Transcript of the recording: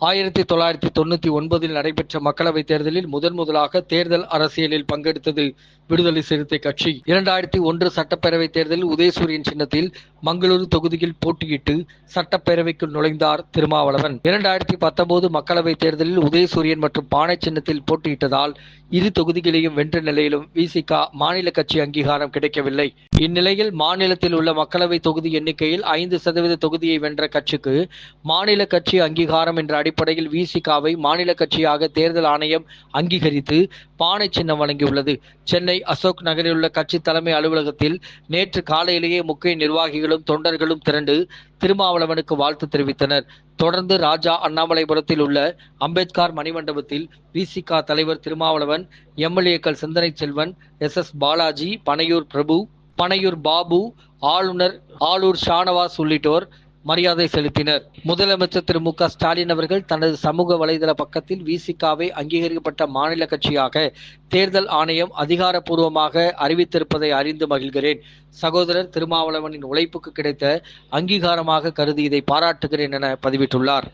ஆயிரத்தி தொள்ளாயிரத்தி தொண்ணூத்தி ஒன்பதில் நடைபெற்ற மக்களவைத் தேர்தலில் முதன் முதலாக தேர்தல் அரசியலில் பங்கெடுத்தது விடுதலை சிறுத்தை கட்சி இரண்டாயிரத்தி ஒன்று சட்டப்பேரவை தேர்தலில் உதயசூரியன் சின்னத்தில் மங்களூரு தொகுதியில் போட்டியிட்டு சட்டப்பேரவைக்குள் நுழைந்தார் திருமாவளவன். இரண்டாயிரத்தி பத்தொன்பது மக்களவைத் தேர்தலில் உதயசூரியன் மற்றும் பானை சின்னத்தில் போட்டியிட்டதால் இரு தொகுதிகளையும் வென்ற நிலையிலும் விசிக மாநில கட்சி அங்கீகாரம் கிடைக்கவில்லை. இந்நிலையில் மாநிலத்தில் உள்ள மக்களவை தொகுதி எண்ணிக்கையில் ஐந்து சதவீத தொகுதியை வென்ற கட்சிக்கு மாநில கட்சி அங்கீகாரம் என்ற அடிப்படையில் விசிகாவை மாநில கட்சியாக தேர்தல் ஆணையம் அங்கீகரித்து பானை சின்னம் வழங்கியுள்ளது. சென்னை சென்னை அசோக் நகரில் உள்ள கட்சி தலைமை அலுவலகத்தில் நேற்று காலையிலேயே முக்கிய நிர்வாகிகளும் தொண்டர்களும் திரண்டு திருமாவளவனுக்கு வாழ்த்து தெரிவித்தனர். தொடர்ந்து ராஜா அண்ணாமலைபுரத்தில் உள்ள அம்பேத்கர் மணிமண்டபத்தில் விசிகா தலைவர் திருமாவளவன் எம்எல்ஏக்கள் சிந்தனை செல்வன் எஸ் எஸ் பாலாஜி பனையூர் பிரபு பனையூர் பாபு ஆளுநர் ஆளூர் ஷானவாஸ் உள்ளிட்டோர் மரியாதை செலுத்தினர். முதலமைச்சர் திரு மு க ஸ்டாலின் அவர்கள் தனது சமூக வலைதள பக்கத்தில் விசிகாவை அங்கீகரிக்கப்பட்ட மாநில கட்சியாக தேர்தல் ஆணையம் அதிகாரப்பூர்வமாக அறிவித்திருப்பதை அறிந்து மகிழ்கிறேன். சகோதரர் திருமாவளவனின் உழைப்புக்கு கிடைத்த அங்கீகாரமாக கருதி இதை பாராட்டுகிறேன் என பதிவிட்டுள்ளார்.